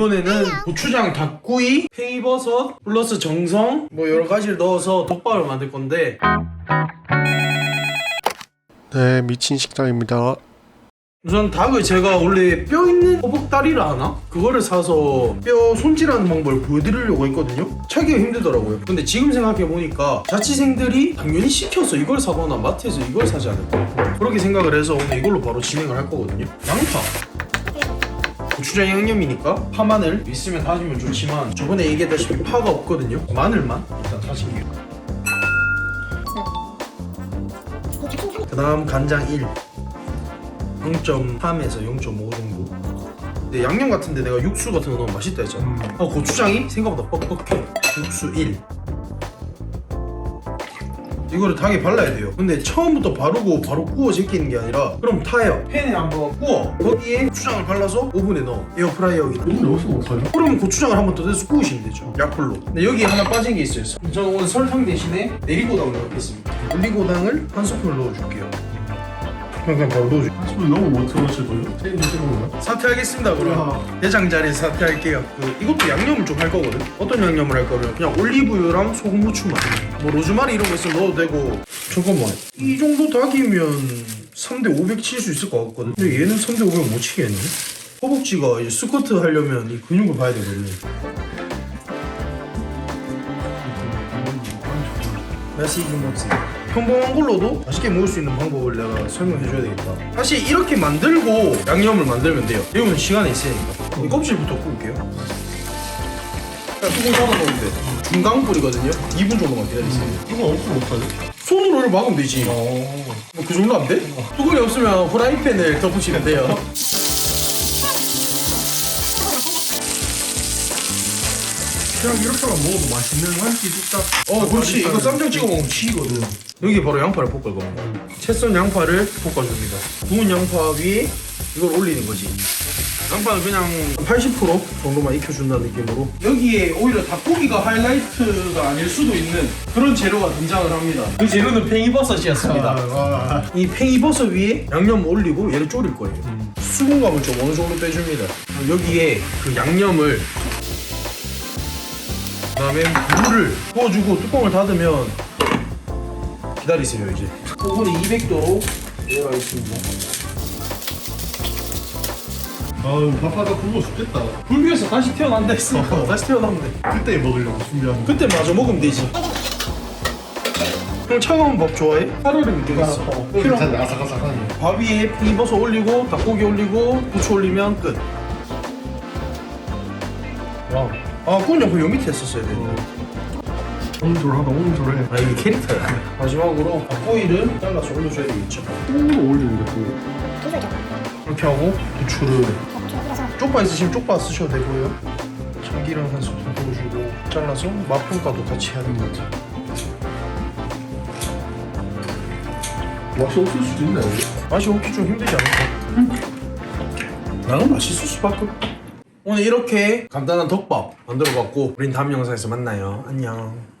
이번에는 고추장, 닭구이, 페이버섯 플러스 정성 뭐 여러 가지를 넣어서 덮밥을 만들 건데. 네, 미친 식당입니다. 우선 닭을 제가 원래 뼈 있는 허벅다리를 하나? 그거를 사서 뼈 손질하는 방법을 보여드리려고 했거든요. 찾기가 힘들더라고요. 근데 지금 생각해보니까 자취생들이 당연히 시켜서 이걸 사거나 마트에서 이걸 사지 않을까? 그렇게 생각을 해서 오늘 이걸로 바로 진행을 할 거거든요. 양파 고추장 양념이니까 파 마늘 있으면 다시면 좋지만 저번에 얘기했다시피 파가 없거든요. 마늘만 일단 다시게요 그 다음 간장 1 0.3에서 0.5 정도. 근데 양념 같은데 내가 육수 같은 거 넣으면 맛있다 했잖아. 어, 고추장이 생각보다 뻑뻑해. 육수 1 이거를 닭에 발라야 돼요. 근데 처음부터 바르고 바로 구워 제끼는 게 아니라 그럼 타요. 팬에 한번 구워. 거기에 고추장을 발라서 오븐에 넣어. 에어프라이어기. 오늘 여기서 못하요? 그러면 고추장을 한번 더 넣어서 구우시면 되죠. 약불로. 근데 여기에 하나 빠진 게 있어요. 저는 오늘 설탕 대신에 내리고당을 넣겠습니다. 올리고당을 한 스푼을 넣어줄게요 그냥 바로 넣어줄게요 손이 너무 못 들어칠 거예요? 체인 드시는 거예요? 사퇴하겠습니다 그럼 대장 자리에 사퇴할게요 그 이것도 양념을 좀 할 거거든 어떤 양념을 할 거면 그냥 올리브유랑 소금 후추만 뭐 로즈마리 이런 거 있으면 넣어도 되고 잠깐만 이 정도 닭이면 3대 500 칠 수 있을 것 같거든 근데 얘는 3대 500 못 치겠네 허벅지가 이제 스쿼트 하려면 이 근육을 봐야 되거든 맛있게 먹지 평범한 걸로도 맛있게 먹을 수 있는 방법을 내가 설명해 줘야 되겠다. 사실 이렇게 만들고 양념을 만들면 돼요. 이러면 시간이 있으니까. 이 껍질부터 구울게요. 뚜껑 닫아 놓으면 돼. 중강불이거든요. 2분 정도만 기다리세요. 이건 없으면 못하죠? 손으로 이렇게 막으면 되지. 뭐그 정도 안 돼? 뚜껑이 없으면 후라이팬을 덮으시면 돼요 그냥 이렇게만 먹어도 맛있는 한 끼 뚝딱. 어 그렇지. 이거 쌈장 찍어 먹으면 치거든. 여기 바로 양파를 볶을 겁니다 채썬 양파를 볶아줍니다. 구운 양파 위에 이걸 올리는 거지. 양파는 그냥 80% 정도만 익혀준다는 느낌으로. 여기에 오히려 닭고기가 하이라이트가 아닐 수도 있는 그런 재료가 등장을 합니다. 그 재료는 팽이버섯이었습니다. 아, 이 팽이버섯 위에 양념 올리고 얘를 졸일 거예요. 수분감을 좀 어느 정도 빼줍니다. 여기에 그 양념을 그 다음에 물을 부어주고 뚜껑을 닫으면 기다리세요 이제. 오븐이 200도로 내려가겠습니다. 아유 밥하다 굶어 죽겠다. 불교에서 다시 태어난다 했어. 다시 태어나면 돼 그때 먹으려고 준비하는 거. 그때 마저 먹으면 되지. 형 차가운 밥 좋아해? 하루를 믿겠어. 필요 아삭아삭하네. 밥 위에 팽이버섯 올리고 닭고기 올리고 후추 올리면 끝. 와우 아 그건 옆에 요 밑에 했었어야 되는데. 오늘조를 하다 오늘조를 해. 아 이게 캐릭터야. 마지막으로 닭고기를 잘라서 올려줘야 되겠죠. 똥으로 올리는 게 또. 이렇게 하고 부추를. 쪽파 있으시면 쪽파 쓰셔도 되고요. 참기름 한 스푼 부어주고 잘라서 맛평가도 같이 해야 됩니다 맛이 없을 수도 있네 맛이 없기 좀 힘들지 않을까? 나는 맛있을 수밖에 없다 오늘 이렇게 간단한 덮밥 만들어봤고 우린 다음 영상에서 만나요. 안녕